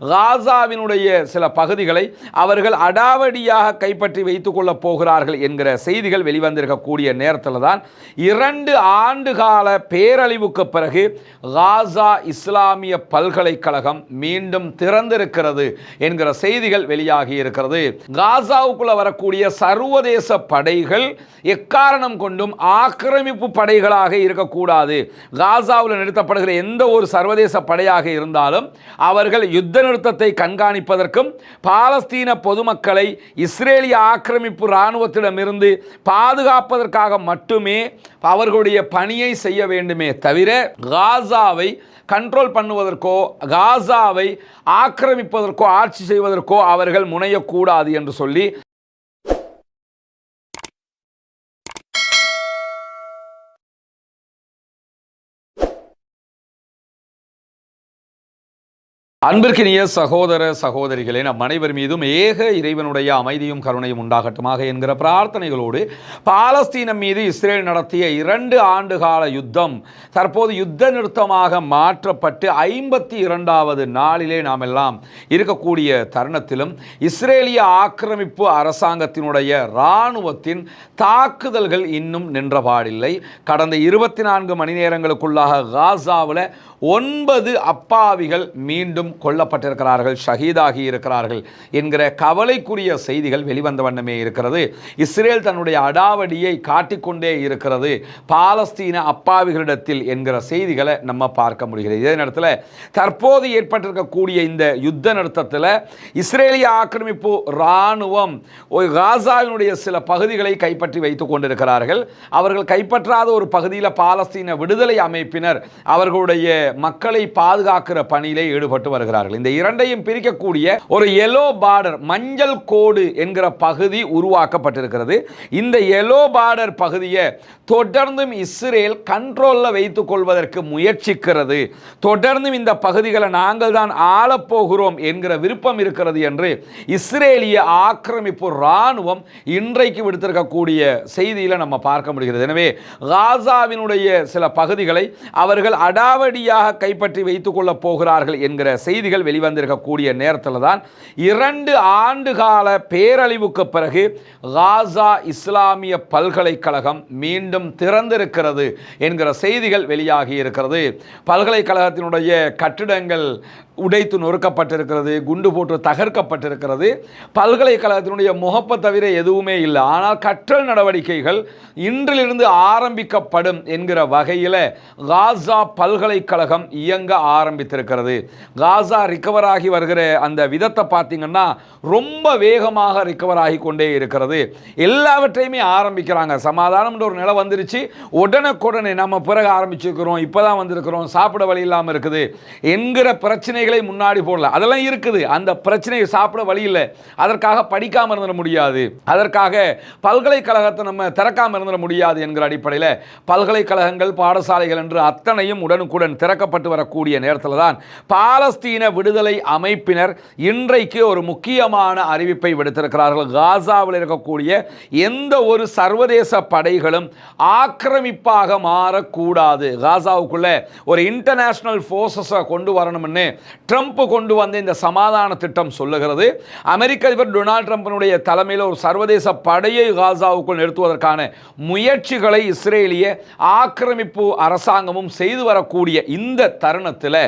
காசாவினுடைய சில பகுதிகளை அவர்கள் அடாவடியாக கைப்பற்றி வைத்துக் கொள்ளப் போகிறார்கள் என்கிற செய்திகள் வெளிவந்திருக்கக்கூடிய நேரத்தில் தான் இரண்டு ஆண்டு கால பேரழிவுக்கு பிறகு காசா இஸ்லாமிய பல்கலைக்கழகம் மீண்டும் திறந்திருக்கிறது என்கிற செய்திகள் வெளியாகி இருக்கிறது. காசாவுக்குள்ள வரக்கூடிய சர்வதேச படைகள் எக்காரணம் கொண்டும் ஆக்கிரமிப்பு படைகளாக இருக்கக்கூடாது. காசாவில் நிறுத்தப்படுகிற எந்த ஒரு சர்வதேச படையாக இருந்தாலும் அவர்கள் யுத்த நிறுத்தத்தை கண்காணிப்பதற்கும் பாலஸ்தீன பொதுமக்களை இஸ்ரேலிய ஆக்கிரமிப்பு இராணுவத்திடமிருந்து பாதுகாப்பதற்காக மட்டுமே அவர்களுடைய பணியை செய்ய வேண்டுமே தவிர காசாவை கண்ட்ரோல் பண்ணுவதற்கோ காசாவை ஆக்கிரமிப்பதற்கோ ஆட்சி செய்வதற்கோ அவர்கள் முனையக்கூடாது என்று சொல்லி அன்பிற்கினிய சகோதர சகோதரிகளே நம் அனைவர் மீதும் ஏக இறைவனுடைய அமைதியும் கருணையும் உண்டாகட்டுமாக என்கிற பிரார்த்தனைகளோடு பாலஸ்தீனம் மீது இஸ்ரேல் நடத்திய இரண்டு ஆண்டு கால யுத்தம் தற்போது யுத்த நிறுத்தமாக மாற்றப்பட்டு ஐம்பத்தி இரண்டாவது நாளிலே நாம் எல்லாம் இருக்கக்கூடிய தருணத்திலும் இஸ்ரேலிய ஆக்கிரமிப்பு அரசாங்கத்தினுடைய இராணுவத்தின் தாக்குதல்கள் இன்னும் நின்றபாடில்லை. கடந்த இருபத்தி நான்கு மணி நேரங்களுக்குள்ளாக காசாவில் ஒன்பது அப்பாவிகள் மீண்டும் கொல்லப்பட்டிருக்கிறார்கள் ஷஹீதாகி இருக்கிறார்கள் என்கிற கவலைக்குரிய செய்திகள் வெளிவந்த வண்ணமே இருக்கிறது. இஸ்ரேல் தன்னுடைய அடாவடியை காட்டிக்கொண்டே இருக்கிறது. பாலஸ்தீன அப்பாவிகளிடத்தில் என்கிற செய்திகளை நம்ம பார்க்க முடிகிறது. இதே நேரத்தில் தற்போது ஏற்பட்டிருக்கக்கூடிய இந்த யுத்த நிறுத்தத்தில் இஸ்ரேலிய ஆக்கிரமிப்பு இராணுவம் காசாவினுடைய சில பகுதிகளை கைப்பற்றி வைத்துக் கொண்டிருக்கிறார்கள். அவர்கள் கைப்பற்றாத ஒரு பகுதியில் பாலஸ்தீன விடுதலை அமைப்பினர் அவர்களுடைய மக்களை பாதுகாக்கிற பணியிலே ஈடுபட்டு வருகிறார்கள் இந்த இரண்டையும் பிரிக்கக்கூடிய ஒரு எல்லோ பார்டர் மஞ்சள் கோடு என்கிற பகுதி உருவாக்கப்பட்டிருக்கிறது. இந்த எல்லோ பார்டர் பகுதியை தொடர்ந்தும் இஸ்ரேல் கண்ட்ரோலில் வைத்துக் கொள்வதற்கு முயற்சிக்கிறது. தொடர்ந்தும் இந்த பகுதிகளை நாங்கள் தான் ஆளப்போகிறோம் என்கிற விருப்பம் இருக்கிறது என்று இஸ்ரேலிய ஆக்கிரமிப்பு இராணுவம் இன்றைக்கு விடுத்திருக்கக்கூடிய செய்தியில் நம்ம பார்க்க முடிகிறது. எனவே காசாவினுடைய சில பகுதிகளை அவர்கள் அடாவடியாக கைப்பற்றி வைத்துக் கொள்ளப் போகிறார்கள் என்கிற செய்திகள் வெளிவந்திருக்கக்கூடிய நேரத்தில் தான் இரண்டு ஆண்டுகால பேரழிவுக்கு பிறகு காசா இஸ்லாமிய பல்கலைக்கழகம் மீண்டும் திறந்திருக்கிறது என்கிற செய்திகள் வெளியாகி இருக்கிறது. பல்கலைக்கழகத்தினுடைய கட்டிடங்கள் உடைத்து நொறுக்கப்பட்டிருக்கிறது குண்டு போட்டு தகர்க்கப்பட்டிருக்கிறது. பல்கலைக்கழகத்தினுடைய முகப்பை தவிர எதுவுமே இல்லை. ஆனால் கற்றல் நடவடிக்கைகள் இன்றிலிருந்து ஆரம்பிக்கப்படும் என்கிற வகையில் காசா பல்கலைக்கழகம் இயங்க ஆரம்பித்திருக்கிறது. காசா ரிகவர் ஆகி வருகிற அந்த விதத்தை பார்த்தீங்கன்னா ரொம்ப வேகமாக ரிகவர் ஆகி கொண்டே இருக்கிறது. எல்லாவற்றையுமே ஆரம்பிக்கிறாங்க. சமாதானம்ன்ற ஒரு நிலை வந்துருச்சு. உடனுக்குடனே நம்ம பிறகு ஆரம்பிச்சிருக்கிறோம். இப்போ தான் வந்திருக்கிறோம். சாப்பிட வழி இல்லாமல் இருக்குது. என்கிற பிரச்சனைகள் முன்னாடி போடல. அதெல்லாம் இருக்குது. அந்த பிரச்சனையை சாப்பிட வழி இல்லை. அதற்காக படிக்காமல் இருந்துட முடியாது. அதற்காக பல்கலைக்கழகத்தை நம்ம திறக்காமல் இருந்துட முடியாது என்கிற அடிப்படையில் பல்கலைக்கழகங்கள் பாடசாலைகள் என்று அத்தனையும் உடனுக்குடன் திறக்கப்பட்டு வரக்கூடிய நேரத்தில் தான் பாலஸ்தீன விடுதலை அமைப்பினர் இன்றைக்கு ஒரு முக்கியமான அறிவிப்பை விடுத்திருக்கிறார்கள். காசாவில் இருக்கக்கூடிய எந்த ஒரு சர்வதேச படைகளும் ஆக்கிரமிப்பாக மாறக்கூடாது. காசாவுக்குள்ள ஒரு இன்டர்நேஷனல் ஃபோர்ஸஸை கொண்டு வரணும்னு ட்ரம்ப் கொண்டு வந்த இந்த சமாதான திட்டம் சொல்லுகிறது. அமெரிக்க அதிபர் டொனால்ட் ட்ரம்பினுடைய தலைமையில் ஒரு சர்வதேச படையை காசாவுக்குள் நிறுத்துவதற்கான முயற்சிகளை இஸ்ரேலிய ஆக்கிரமிப்பு அரசாங்கமும் செய்து வரக்கூடிய இந்த தருணத்தில்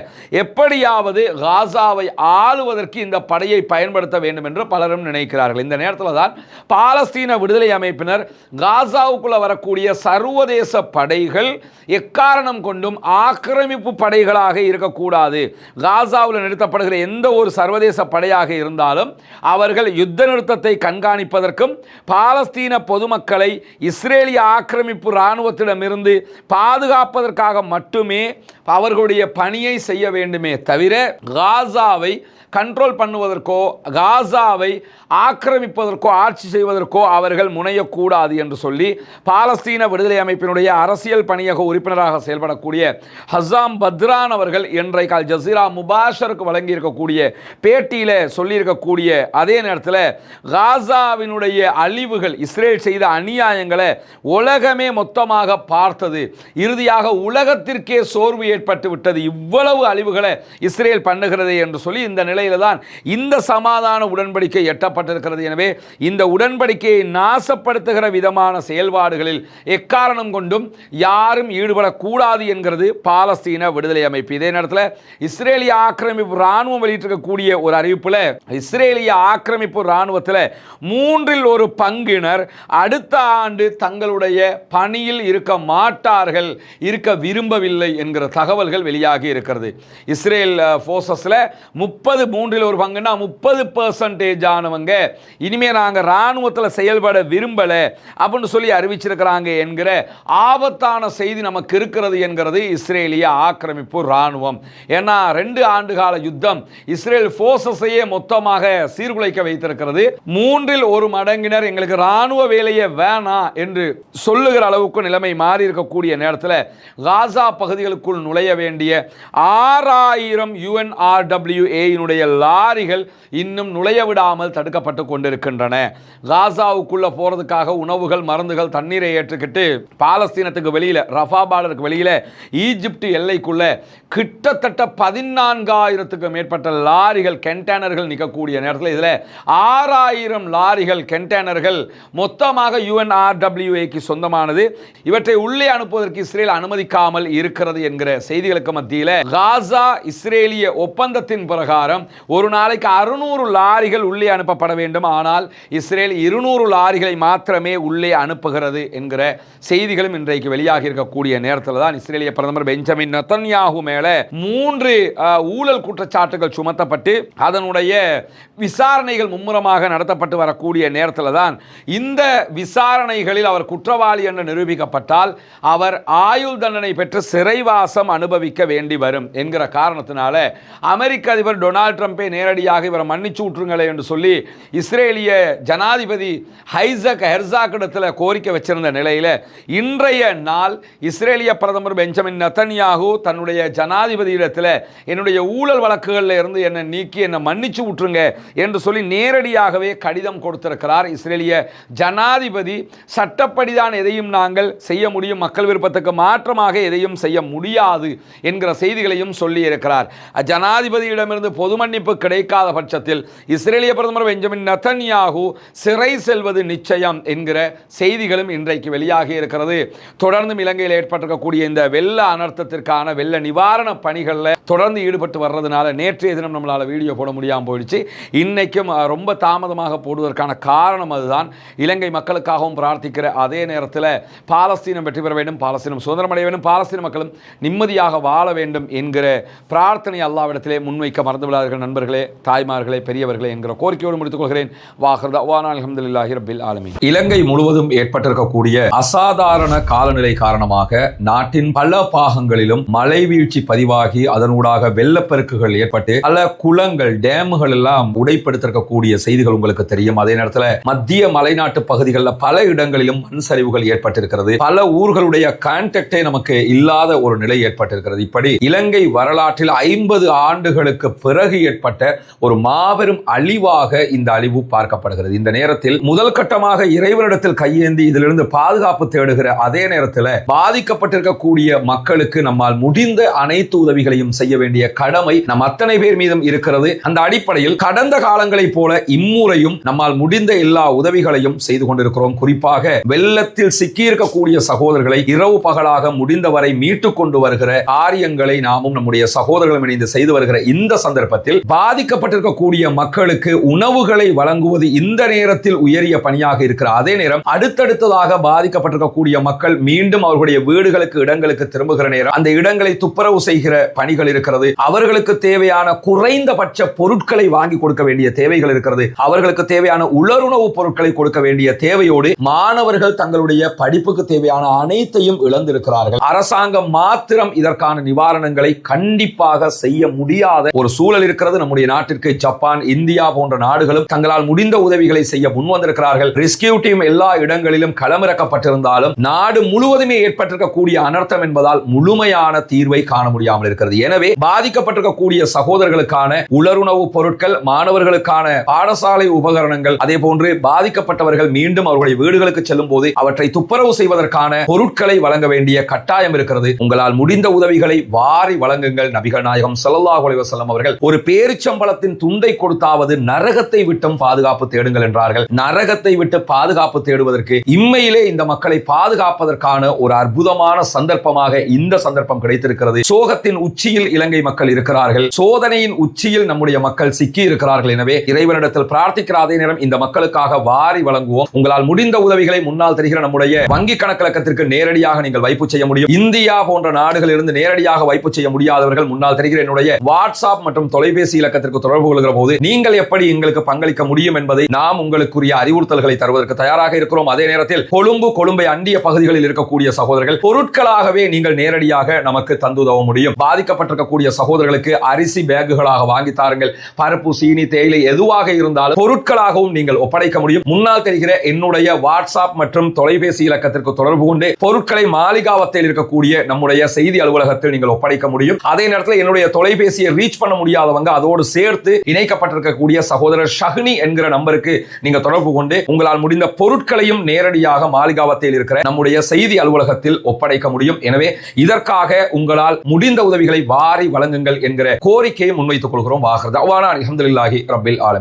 எப்படியாவது காசாவை ஆளுவதற்கு இந்த படையை பயன்படுத்த வேண்டும் என்று பலரும் நினைக்கிறார்கள். இந்த நேரத்தில் தான் பாலஸ்தீன விடுதலை அமைப்பினர் காசாவுக்குள்ள வரக்கூடிய சர்வதேச படைகள் எக்காரணம் கொண்டும் ஆக்கிரமிப்பு படைகளாக இருக்கக்கூடாது. காசா காசாவில் நிறுத்தப்படுகிற எந்த ஒரு சர்வதேச படையாக இருந்தாலும் அவர்கள் யுத்த நிறுத்தத்தை கண்காணிப்பதற்கும் பாலஸ்தீன பொதுமக்களை இஸ்ரேலிய ஆக்கிரமிப்பு இராணுவத்திடமிருந்து பாதுகாப்பதற்காக மட்டுமே அவர்களுடைய பணியை செய்ய வேண்டுமே தவிர காசாவை கண்ட்ரோல் பண்ணுவதற்கோ காசாவை ஆக்கிரமிப்பதற்கோ ஆட்சி செய்வதற்கோ அவர்கள் முனையக்கூடாது என்று சொல்லி பாலஸ்தீன விடுதலை அமைப்பினுடைய அரசியல் பணியக உறுப்பினராக செயல்படக்கூடிய ஹசாம் பத்ரான் அவர்கள் இன்றைக்கு அல் ஜசீரா முபாஷருக்கு வழங்கி இருக்கக்கூடிய பேட்டியில் சொல்லியிருக்கக்கூடிய அதே நேரத்தில் காசாவினுடைய அழிவுகள் இஸ்ரேல் செய்த அநியாயங்களை உலகமே மொத்தமாக பார்த்தது. இறுதியாக உலகத்திற்கே சோர்வு ஏற்பட்டு விட்டது. இவ்வளவு அழிவுகளை இஸ்ரேல் பண்ணுகிறது என்று சொல்லி இந்த நிலை நிலையில தான் இந்த சமாதான உடன்படிக்கை எட்டப்பட்டிருக்கிறது. எனவே இந்த உடன்படிக்கையை நாசப்படுத்துகிற விதமான செயல்பாடுகளில் எக்காரணம் கொண்டும் யாரும் ஈடுபடக்கூடாது என்கிறது பாலஸ்தீன விடுதலை அமைப்பு. இதே நேரத்தில் இஸ்ரேலிய ஆக்கிரமிப்பு ராணுவம் வெளியிட்டிருக்கக்கூடிய ஒரு அறிவிப்பில் இஸ்ரேலிய ஆக்கிரமிப்பு ராணுவத்தில் மூன்றில் ஒரு பங்கினர் அடுத்த ஆண்டு தங்களுடைய பணியில் இருக்க மாட்டார்கள் இருக்க விரும்பவில்லை என்கிற தகவல்கள் வெளியாகி இருக்கிறது. இஸ்ரேல் ஃபோர்ஸஸில் முப்பது மூன்றில் ஒரு பங்குன்னா முப்பது பர்சன்டேஜ் ஆனவங்க இனிமேல் நாங்கள் இராணுவத்தில் செயல்பட விரும்பலை அப்படின்னு சொல்லி அறிவிச்சிருக்கிறாங்க என்கிற ஆபத்தான செய்தி நமக்கு இருக்கிறது என்கிறது இஸ்ரேலிய ஆக்கிரமிப்பு இராணுவம். ஏன்னா ரெண்டு ஆண்டு கால யுத்தம் இஸ்ரேல் ஃபோர்ஸஸையே மொத்தமாக சீர்குலைக்க வைத்திருக்கிறது. மூன்றில் ஒரு மடங்கினர் எங்களுக்கு இராணுவ வேலையை வேணாம் என்று சொல்லுகிற அளவுக்கு நிலைமை மாறி இருக்கக்கூடிய நேரத்தில் காசா பகுதிகளுக்குள் நுழைய வேண்டிய ஆறாயிரம் யுஎன்ஆர்டபிள்யூஏயினுடைய லாரிகள் இன்னும் நுழைய விடாமல் தடுக்கப்பட்டு கொண்டிருக்கின்றன. காசாவுக்குள்ளே போகிறதுக்காக உணவுகள் மருந்துகள் தண்ணீரை ஏற்றுக்கிட்டு பாலஸ்தீனத்துக்கு வெளியில் ரஃபா பார்டருக்கு வெளியில் ஈஜிப்ட் எல்லைக்குள்ள கிட்டத்தட்ட பதினான்காயிரத்துக்கு மேற்பட்ட லாரிகள் கண்டெய்னர்கள் நிற்கக்கூடிய நேரத்தில் இதில் ஆறாயிரம் லாரிகள் கண்டெய்னர்கள் மொத்தமாக யுஎன்ஆர்டபிள்யூஏக்கு சொந்தமானது. இவற்றை உள்ளே அனுப்புவதற்கு இஸ்ரேல் அனுமதிக்காமல் இருக்கிறது என்கிற செய்திகளுக்கு மத்தியில் காசா இஸ்ரேலிய ஒப்பந்தத்தின் பிரகாரம் ஒரு நாளைக்கு அறுநூறு லாரிகள் உள்ளே அனுப்பப்பட வேண்டும். ஆனால் இஸ்ரேல் இருநூறு லாரிகளை மாத்திரமே உள்ளே அனுப்புகிறது என்கிற செய்திகளும் இன்றைக்கு வெளியாகி இருக்கக்கூடிய நேரத்தில் தான் இஸ்ரேலிய பிரதமர் பெஞ்சமின் நத்தன்யாகு மேலே மூன்று ஊழல் குற்றச்சாட்டுகள் சுமத்தப்பட்டு அதனுடைய விசாரணைகள் மும்முரமாக நடத்தப்பட்டு வரக்கூடிய நேரத்தில் தான் இந்த விசாரணைகளில் அவர் குற்றவாளி என்று நிரூபிக்கப்பட்டால் அவர் ஆயுள் தண்டனை பெற்று சிறைவாசம் அனுபவிக்க வேண்டி வரும் என்கிற காரணத்தினால அமெரிக்க அதிபர் டொனால்ட் ட்ரம்ப்பை நேரடியாக இவரை மன்னிச்சு விட்டுருங்களே என்று சொல்லி இஸ்ரேலிய ஜனாதிபதி ஹைசக் ஹெர்சாக் இடத்துல கோரிக்கை வச்சிருந்த நிலையில் இன்றைய நாள் இஸ்ரேலிய பிரதமர் பெஞ்சமின் நத்தன்யாகு தன்னுடைய ஜனாதிபதி இடத்துல என்னுடைய ஊழல் வழக்குகளில் இருந்து என்னை நீக்கி என்னை மன்னிச்சு விட்டுருங்க என்று சொல்லி நேரடியாகவே கடிதம் கொடுத்திருக்கிறார் இஸ்ரேலிய ஜனாதிபதி. சட்டப்படிதான் எதையும் நாங்கள் செய்ய முடியும் மக்கள் விருப்பத்துக்கு மாற்றமாக எதையும் செய்ய முடியாது என்கிற செய்திகளையும் சொல்லி இருக்கிறார் ஜனாதிபதியிடமிருந்து பொதுமன் மன்னிப்பு கிடைக்காத பட்சத்தில் இஸ்ரேலிய பிரதமர் பெஞ்சமின் நத்தன்யாகு சிறை செல்வது நிச்சயம் என்கிற செய்திகளும் இன்றைக்கு வெளியாகி இருக்கிறது. தொடர்ந்தும் இலங்கையில் ஏற்பட்டிருக்கக்கூடிய இந்த வெள்ள அனர்த்தத்திற்கான வெள்ள நிவாரண பணிகளில் தொடர்ந்து ஈடுபட்டு வர்றதுனால நேற்றைய தினம் நம்மளால் வீடியோ போட முடியாமல் போயிடுச்சு. இன்றைக்கும் ரொம்ப தாமதமாக போடுவதற்கான காரணம் அதுதான். இலங்கை மக்களுக்காகவும் பிரார்த்திக்கிற அதே நேரத்தில் பாலஸ்தீனம் வெற்றி பெற வேண்டும் பாலஸ்தீனம் சுதந்திரம் அடைய வேண்டும் பாலஸ்தீன மக்களும் நிம்மதியாக வாழ வேண்டும் என்கிற பிரார்த்தனை அல்லாவிடத்திலே முன்வைக்க மறந்து விடாதீர்கள் நண்பர்களே தாய்மார்களே பெரியவர்களே என்கிற கோரிக்கையோடு முடித்துக்கொள்கிறேன் அலமதுல்லாஹி ரபில் இலங்கை முழுவதும் ஏற்பட்டிருக்கக்கூடிய அசாதாரண காலநிலை காரணமாக நாட்டின் பல பாகங்களிலும் மழை வீழ்ச்சி பதிவாகி அதனூடாக வெள்ளப்பெருக்குகள் ஏற்பட்டு பல குளங்கள் டேமுகள் எல்லாம் உடைப்படுத்திருக்கக்கூடிய செய்திகள் உங்களுக்கு தெரியும். அதே நேரத்தில் மத்திய மலைநாட்டு பகுதிகளில் பல இடங்களிலும் மண் சரிவுகள் ஏற்பட்டிருக்கிறது. பல ஊர்களுடைய கான்டாக்டே நமக்கு இல்லாத ஒரு நிலை ஏற்பட்டிருக்கிறது. இப்படி இலங்கை வரலாற்றில் ஐம்பது ஆண்டுகளுக்கு பிறகு ஏற்பட்ட ஒரு மாபெரும் அழிவாக இந்த அழிவு பார்க்கப்படுகிறது. இந்த நேரத்தில் முதல் கட்டமாக இறைவனிடத்தில் கையேந்தி இதிலிருந்து பாதுகாப்பு தேடுகிற அதே நேரத்தில் பாதிக்கப்பட்டிருக்கக்கூடிய மக்களுக்கு நம்மால் முடிந்த அனைத்து உதவிகளையும் செய்ய வேண்டிய கடமை நம் அத்தனை பேர் மீதும் இருக்கிறது. அந்த அடிப்படையில் கடந்த காலங்களைப் போல இம்முறையும் நம்மால் முடிந்த எல்லா உதவிகளையும் செய்து கொண்டிருக்கிறோம். குறிப்பாக வெள்ளத்தில் சிக்கியிருக்கக்கூடிய சகோதரர்களை இரவு பகலாக முடிந்தவரை மீட்டுக் கொண்டு வருகிற காரியங்களை நாமும் நம்முடைய சகோதரர்களும் இணைந்து செய்து வருகிற இந்த சந்தர்ப்பத்தில் பாதிக்கப்பட்டிருக்கக்கூடிய மக்களுக்கு உணவுகளை வழங்குவது இந்த நேரத்தில் உயரிய பணியாக இருக்கிற அதே நேரம் அடுத்தடுத்ததாக பாதிக்கப்பட்டிருக்கக்கூடிய மக்கள் மீண்டும் அவர்களுடைய வீடுகளுக்கு இடங்களுக்கு திரும்புகிற நேரம் அந்த இடங்களை துப்புரவு செய்கிற பணிகள் இருக்கிறது. அவர்களுக்கு தேவையான குறைந்தபட்ச பொருட்களை வாங்கி கொடுக்க வேண்டிய தேவைகள் இருக்கிறது. அவர்களுக்கு தேவையான உலருணவு பொருட்களை கொடுக்க வேண்டிய தேவையோடு மாணவர்கள் தங்களுடைய படிப்புக்கு தேவையான அனைத்தையும் இழந்திருக்கிறார்கள். அரசாங்கம் மாத்திரம் இதற்கான நிவாரணங்களை கண்டிப்பாக செய்ய முடியாத ஒரு சூழல் இருக்கிறது. நம்முடைய நாட்டிற்கு ஜப்பான் இந்தியா போன்ற நாடுகளும் தங்களால் முடிந்த உதவிகளை செய்ய முன்வந்திருக்கிறார்கள். ரெஸ்கியூ டீம் எல்லா இடங்களிலும் களமிறக்கப்பட்டிருந்தாலும் நாடு முழுவதுமே ஏற்பட்டிருக்கக்கூடிய அனர்த்தம் என்பதால் முழுமையான தீர்வை காண முடியாமல் இருக்கிறது. எனவே பாதிக்கப்பட்டிருக்கக்கூடிய சகோதரர்களுக்கான உலருணவு பொருட்கள் மாணவர்களுக்கான பாடசாலை உபகரணங்கள் அதே போன்று பாதிக்கப்பட்டவர்கள் மீண்டும் அவர்களுடைய வீடுகளுக்கு செல்லும் போது அவற்றை துப்புரவு செய்வதற்கான பொருட்களை வழங்க வேண்டிய கட்டாயம் இருக்கிறது. உங்களால் முடிந்த உதவிகளை வாரி வழங்குங்கள். நபிகள் நாயகம் சல்லாஹ் அலைஹி அவர்கள் ஒரு பேரிச்சம்பளத்தின் துண்டை கொடுத்தாவது நரகத்தை விட்டும் பாதுகாப்பு தேடுங்கள் என்றார்கள். நரகத்தை விட்டு பாதுகாப்பு தேடுவதற்கு இம்மையிலே இந்த மக்களை பாதுகாப்பதற்கான ஒரு அற்புதமான சந்தர்ப்பமாக இந்த சந்தர்ப்பம் கிடைத்திருக்கிறது. சோகத்தின் உச்சியில் இலங்கை மக்கள் இருக்கிறார்கள். சோதனையின் உச்சியில் நம்முடைய மக்கள் சிக்கி இருக்கிறார்கள். எனவே இறைவனிடத்தில் பிரார்த்திக்கிற அதே நேரம் இந்த மக்களுக்காக வாரி வழங்குவோம். உங்களால் முடிந்த உதவிகளை முன்னால் தெரிகிற நம்முடைய வங்கி கணக்கலக்கத்திற்கு நேரடியாக நீங்கள் வைப்பு செய்ய முடியும். இந்தியா போன்ற நாடுகளிலிருந்து நேரடியாக வைப்பு செய்ய முடியாதவர்கள் முன்னால் தெரிகிற என்னுடைய வாட்ஸ்அப் மற்றும் தொலைபேசி தொலைபேசி இலக்கத்திற்கு தொடர்பு கொள்கிற போது நீங்கள் எப்படி எங்களுக்கு பங்களிக்க முடியும் என்பதை நாம் உங்களுக்குரிய அறிவுறுத்தல்களை தருவதற்கு தயாராக இருக்கிறோம். அதே நேரத்தில் கொழும்பு கொழும்பை அண்டிய பகுதிகளில் இருக்கக்கூடிய சகோதரர்கள் பொருட்களாகவே நீங்கள் நேரடியாக நமக்கு தந்துதவ முடியும். பாதிக்கப்பட்டிருக்கக்கூடிய சகோதரர்களுக்கு அரிசி பேக்குகளாக வாங்கி தாருங்கள். பருப்பு சீனி தேயிலை எதுவாக இருந்தாலும் பொருட்களாகவும் நீங்கள் ஒப்படைக்க முடியும். முன்னால் தெரிகிற என்னுடைய வாட்ஸ்அப் மற்றும் தொலைபேசி இலக்கத்திற்கு தொடர்பு கொண்டு பொருட்களை மாளிகாவத்தில் இருக்கக்கூடிய நம்முடைய செய்தி அலுவலகத்தில் நீங்கள் ஒப்படைக்க முடியும். அதே நேரத்தில் என்னுடைய தொலைபேசியை ரீச் பண்ண முடியாதவங்க அதோடு சேர்த்து இணைக்கப்பட்டிருக்கக்கூடிய சகோதரர் ஷஹ்னி என்கிற நம்பருக்கு நீங்க தொடர்பு கொண்டு உங்களால் முடிந்த பொருட்களையும் நேரடியாக மாளிகாவத்தில் இருக்கிற நம்முடைய செய்தி அலுவலகத்தில் ஒப்படைக்க முடியும். எனவே இதற்காக உங்களால் முடிந்த உதவிகளை வாரி வழங்குங்கள் என்கிற கோரிக்கையை முன்வைத்துக் கொள்கிறோம். வாகிறது அவ்வாறு அலமதுல்லாஹி ரபில் ஆலமி